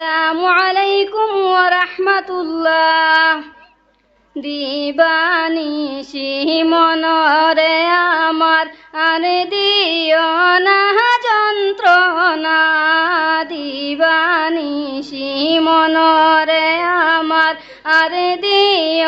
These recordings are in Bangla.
আসসালামু আলাইকুম ওয়া রাহমাতুল্লাহ দিবানিশি মনরে আমার, আর দিও না যন্ত্রণা। দিবানিশি মনরে আমার, আর দিও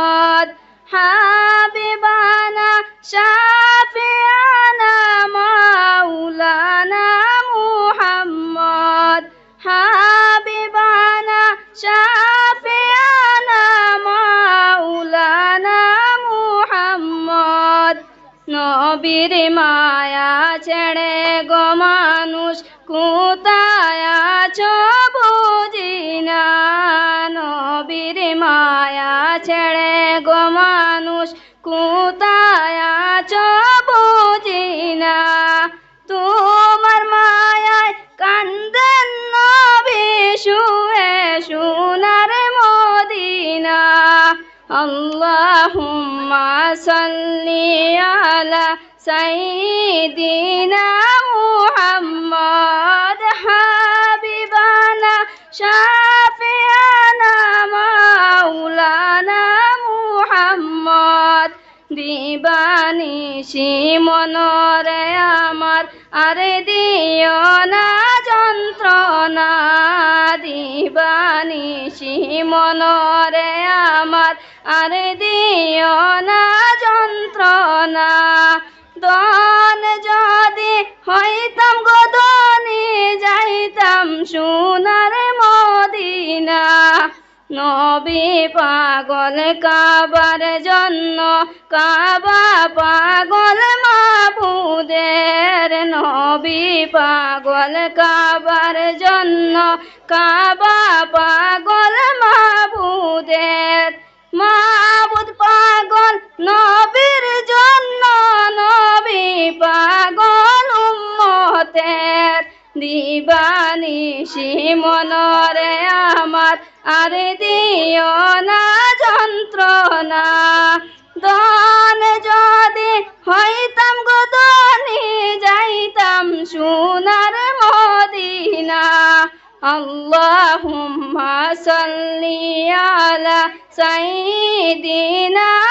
নবীর মায়া ছেড়ে গো মানুষ কোথায় আছো নবীর মায়া ছেড়ে গো মানুষ কোথায় আছো আল্লাহুম্মা সাল্লি আলা সাইয়্যিদিনা মুহাম্মদ হাবিবানা শাফিয়ানা মাওলানা মুহাম্মদ দিবানিশি মনরে আমার, আরে দিও না যন্ত্রণা দিবানিশি মনরে আমার আরে দিও না নবী পাগল কাবার জন্য কাবা পাগল মাবুদের নবী পাগল কাবার জন্য কাবা পাগল মাবুদের দিবানিশি মনরে আমার, আরে দিও না যন্ত্রণা। দন যদি হইতাম গদনি যাইতাম সোনার মদিনা। আল্লাহুম্মা সাল্লি আলা মুহাম্মদ